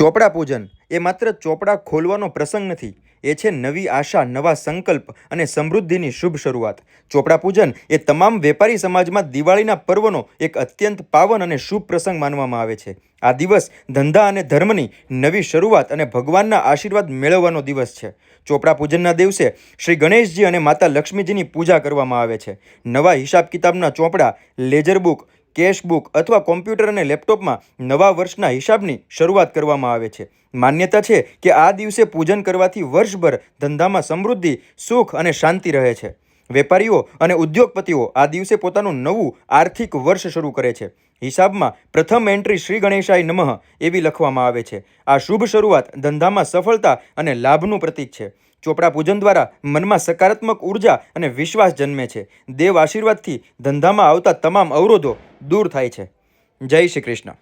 ચોપડા પૂજન એ માત્ર ચોપડા ખોલવાનો પ્રસંગ નથી, એ છે નવી આશા, નવા સંકલ્પ અને સમૃદ્ધિની શુભ શરૂઆત. ચોપડા પૂજન એ તમામ વેપારી સમાજમાં દિવાળીના પર્વનો એક અત્યંત પાવન અને શુભ પ્રસંગ માનવામાં આવે છે. આ દિવસ ધંધા અને ધર્મની નવી શરૂઆત અને ભગવાનના આશીર્વાદ મેળવવાનો દિવસ છે. ચોપડા પૂજનના દિવસે શ્રી ગણેશજી અને માતા લક્ષ્મીજીની પૂજા કરવામાં આવે છે. નવા હિસાબ કિતાબના ચોપડા, લેજર બુક કેશ બુક અથવા કોમ્પ્યુટર અને લેપટોપમાં નવા વર્ષના હિસાબની શરૂઆત કરવામાં આવે છે. માન્યતા છે કે આ દિવસે પૂજન કરવાથી વર્ષભર ધંધામાં સમૃદ્ધિ, સુખ અને શાંતિ રહે છે. વેપારીઓ અને ઉદ્યોગપતિઓ આ દિવસે પોતાનું નવું આર્થિક વર્ષ શરૂ કરે છે. હિસાબમાં પ્રથમ એન્ટ્રી શ્રી ગણેશાય નમઃ એવી લખવામાં આવે છે. આ શુભ શરૂઆત ધંધામાં સફળતા અને લાભનું પ્રતીક છે. ચોપડા પૂજન દ્વારા મનમાં સકારાત્મક ઊર્જા અને વિશ્વાસ જન્મે છે. દેવ આશીર્વાદથી ધંધામાં આવતા તમામ અવરોધો દૂર થાય છે. જય શ્રી કૃષ્ણ.